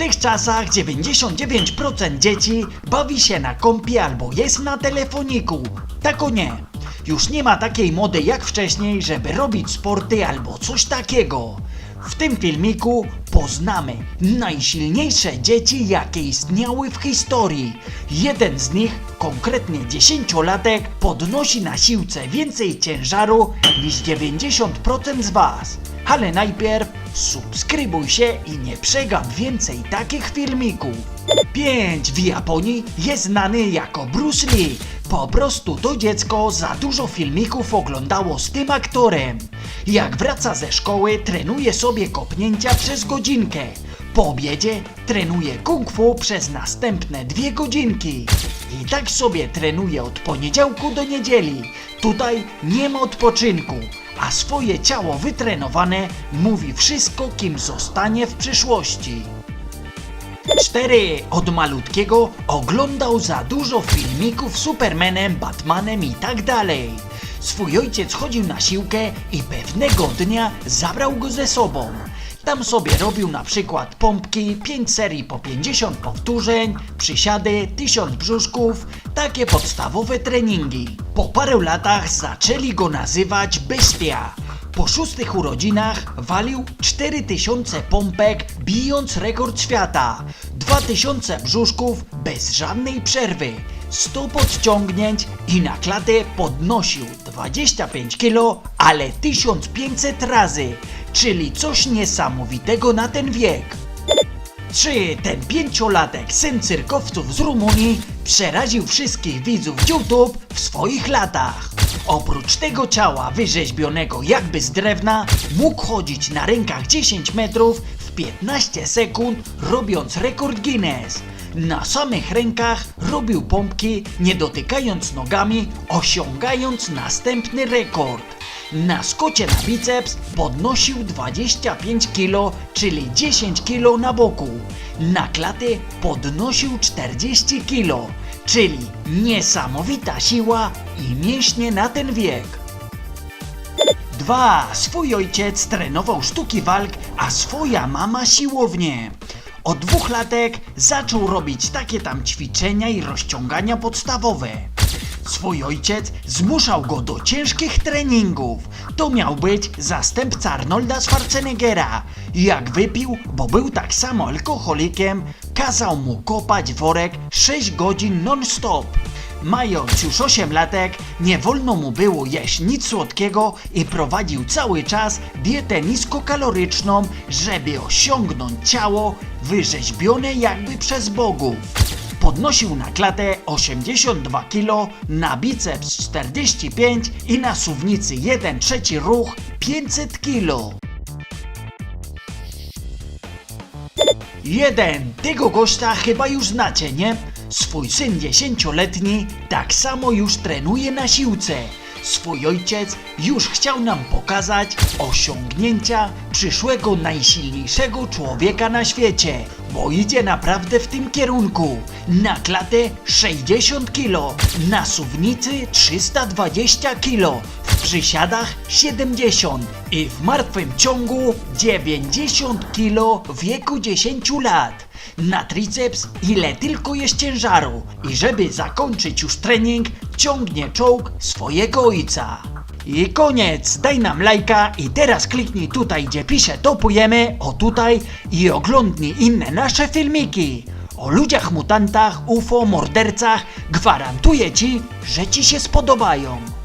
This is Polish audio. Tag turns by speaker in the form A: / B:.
A: tych czasach 99% dzieci bawi się na kompie albo jest na telefoniku. Tak o nie. Już nie ma takiej mody jak wcześniej, żeby robić sporty albo coś takiego. W tym filmiku poznamy najsilniejsze dzieci, jakie istniały w historii. Jeden z nich, konkretnie dziesięciolatek, podnosi na siłce więcej ciężaru niż 90% z Was. Ale najpierw subskrybuj się i nie przegap więcej takich filmików. 5 w Japonii jest znany jako Bruce Lee. Po prostu to dziecko za dużo filmików oglądało z tym aktorem. Jak wraca ze szkoły, trenuje sobie kopnięcia przez godzinkę. Po obiedzie trenuje kung fu przez następne dwie godzinki. I tak sobie trenuje od poniedziałku do niedzieli. Tutaj nie ma odpoczynku, a swoje ciało wytrenowane mówi wszystko, kim zostanie w przyszłości. 4. Od malutkiego oglądał za dużo filmików z Supermanem, Batmanem i tak dalej. Swój ojciec chodził na siłkę i pewnego dnia zabrał go ze sobą. Tam sobie robił na przykład pompki, 5 serii po 50 powtórzeń, przysiady, 1000 brzuszków, takie podstawowe treningi. Po paru latach zaczęli go nazywać Bestia. Po szóstych urodzinach walił 4000 pompek, bijąc rekord świata. 2000 brzuszków bez żadnej przerwy. 100 podciągnięć i na klatę podnosił 25 kg, ale 1500 razy, czyli coś niesamowitego na ten wiek. Czy ten pięciolatek, syn cyrkowców z Rumunii, przeraził wszystkich widzów YouTube w swoich latach? Oprócz tego ciała wyrzeźbionego jakby z drewna, mógł chodzić na rękach 10 metrów w 15 sekund, robiąc rekord Guinness. Na samych rękach robił pompki, nie dotykając nogami, osiągając następny rekord. Na skocie na biceps podnosił 25 kg, czyli 10 kg na boku. Na klatę podnosił 40 kg, czyli niesamowita siła i mięśnie na ten wiek. 2. Swój ojciec trenował sztuki walk, a swoja mama siłownię. Od dwóch latek zaczął robić takie tam ćwiczenia i rozciągania podstawowe. Swój ojciec zmuszał go do ciężkich treningów. To miał być zastępca Arnolda Schwarzeneggera. Jak wypił, bo był tak samo alkoholikiem, kazał mu kopać worek 6 godzin non-stop. Mając już 8 latek, nie wolno mu było jeść nic słodkiego i prowadził cały czas dietę niskokaloryczną, żeby osiągnąć ciało wyrzeźbione jakby przez bogów. Podnosił na klatę 82 kg, na biceps 45 i na suwnicy 1 trzeci ruch 500 kg. Jeden, tego gościa chyba już znacie, nie? Swój syn dziesięcioletni tak samo już trenuje na siłce. Swój ojciec już chciał nam pokazać osiągnięcia przyszłego najsilniejszego człowieka na świecie, bo idzie naprawdę w tym kierunku. Na klatę 60 kg, na suwnicy 320 kg, w przysiadach 70 i w martwym ciągu 90 kg w wieku 10 lat. Na triceps ile tylko jest ciężaru i żeby zakończyć już trening ciągnie czołg swojego ojca. I koniec, daj nam lajka i teraz kliknij tutaj gdzie pisze topujemy, o tutaj i oglądnij inne nasze filmiki. O ludziach mutantach, UFO, mordercach gwarantuję ci, że ci się spodobają.